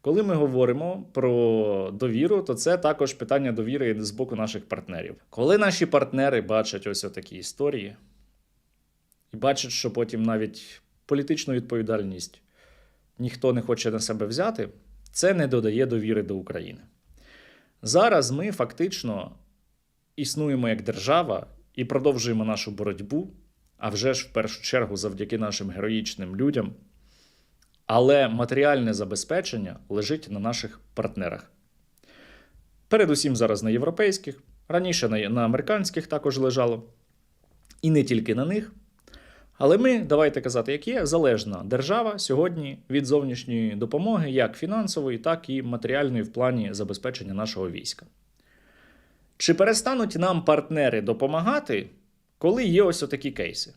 Коли ми говоримо про довіру, то це також питання довіри з боку наших партнерів. Коли наші партнери бачать ось такі історії і бачать, що потім навіть політичну відповідальність ніхто не хоче на себе взяти, це не додає довіри до України. Зараз ми фактично існуємо як держава і продовжуємо нашу боротьбу, а вже ж в першу чергу завдяки нашим героїчним людям. Але матеріальне забезпечення лежить на наших партнерах. Передусім зараз на європейських, раніше на, американських також лежало. І не тільки на них. Але ми, давайте казати, як є, залежна держава сьогодні від зовнішньої допомоги, як фінансової, так і матеріальної в плані забезпечення нашого війська. Чи перестануть нам партнери допомагати, коли є ось отакі кейси?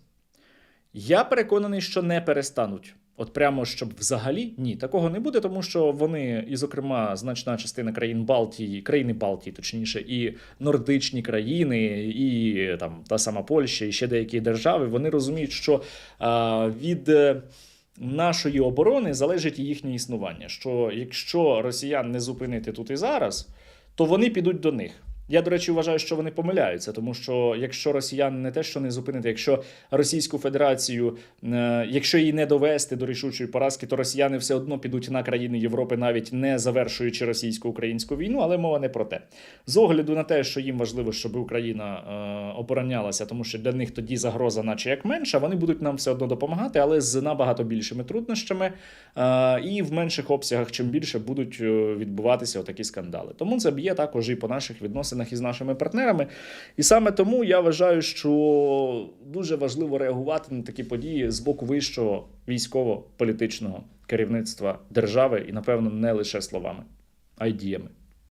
Я переконаний, що не перестануть. От прямо щоб взагалі ні, такого не буде, тому що вони, і, зокрема, значна частина країн Балтії, країни Балтії, точніше, і нордичні країни, і там та сама Польща, і ще деякі держави, вони розуміють, що а, від е, нашої оборони залежить і їхнє існування. Що якщо росіян не зупинити тут і зараз, то вони підуть до них. Я, до речі, вважаю, що вони помиляються, тому що якщо росіян не те, що не зупинити, якщо Російську Федерацію, е, якщо її не довести до рішучої поразки, то росіяни все одно підуть на країни Європи, навіть не завершуючи російсько-українську війну, але мова не про те. З огляду на те, що їм важливо, щоб Україна е, оборонялася, тому що для них тоді загроза, наче як менша, вони будуть нам все одно допомагати, але з набагато більшими труднощами е, і в менших обсягах, чим більше будуть відбуватися отакі скандали. Тому це б'є також і по наших відносинах із нашими партнерами. І саме тому я вважаю, що дуже важливо реагувати на такі події з боку вищого військово-політичного керівництва держави, і, напевно, не лише словами, а й діями.